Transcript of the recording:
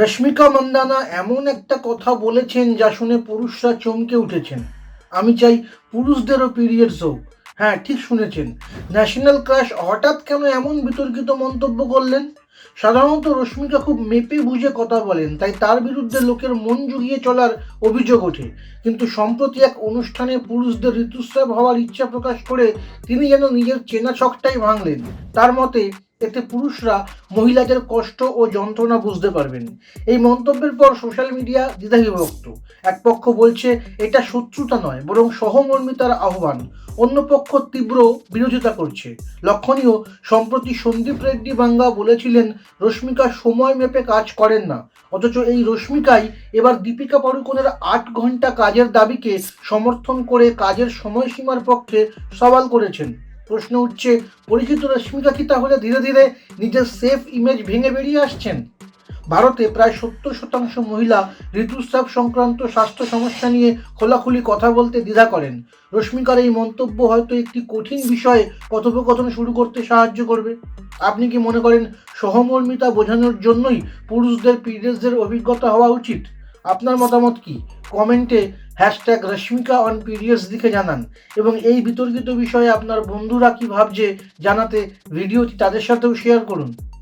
রশ্মিকা মন্দানা এমন একটা কথা বলেছেন যা শুনে পুরুষরা চমকে উঠেছেন। আমি চাই পুরুষদেরও পিরিয়ডস হোক। হ্যাঁ ঠিক শুনেছেন। ন্যাশনাল ক্রাশ হঠাৎ কেন এমন বিতর্কিত মন্তব্য করলেন? সাধারণত রশ্মিকা খুব মেপে বুঝে কথা বলেন, তাই তার বিরুদ্ধে লোকের মন জুগিয়ে চলার অভিযোগ ওঠে। কিন্তু সম্প্রতি এক অনুষ্ঠানে পুরুষদের ঋতুস্রাব হওয়ার ইচ্ছা প্রকাশ করে তিনি যেন নিজের চেনা ছকটাই ভাঙলেন। তার মতে এতে পুরুষরা মহিলাদের কষ্ট ও যন্ত্রণা বুঝতে পারবেন। এই মন্তব্যের পর সোশ্যাল মিডিয়া দ্বিধাবিভক্ত এক পক্ষ বলছে, এটা শত্রুতা নয়, বরং সহমর্মিতার আহ্বান। অন্য পক্ষ তীব্র বিরোধিতা করছে। লক্ষণীয়, সম্প্রতি সন্দীপ রেড্ডি বাঙ্গা বলেছিলেন, রশ্মিকা সময় মেপে কাজ করেন না। অথচ এই রশ্মিকাই এবার দীপিকা পাড়ুকোনের আট ঘণ্টা কাজের দাবিকে সমর্থন করে কাজের সময়সীমার পক্ষে সওয়াল করেছেন। প্রশ্ন উঠছে, পরিচিত রশ্মিকা কি তাহলে ধীরে ধীরে নিজের সেফ ইমেজ ভেঙে বেরিয়ে আসছেন? ভারতে প্রায় সত্তর শতাংশ মহিলা ঋতুস্রাব সংক্রান্ত স্বাস্থ্য সমস্যা নিয়ে খোলাখুলি কথা বলতে দ্বিধা করেন। রশ্মিকার এই মন্তব্য হয়তো একটি কঠিন বিষয়ে কথোপকথন শুরু করতে সাহায্য করবে। আপনি কি মনে করেন সহমর্মিতা বোঝানোর জন্যই পুরুষদের পিরিয়ডসদের অভিজ্ঞতা হওয়া উচিত? আপনার মতামত কি? কমেন্টে হ্যাশট্যাগ রশ্মিকা অন পিরিয়ডস লিখে জানান। এবং এই বিতর্কিত বিষয়ে আপনার বন্ধুরা কী ভাবছে জানাতে ভিডিওটি তাদের সাথেও শেয়ার করুন।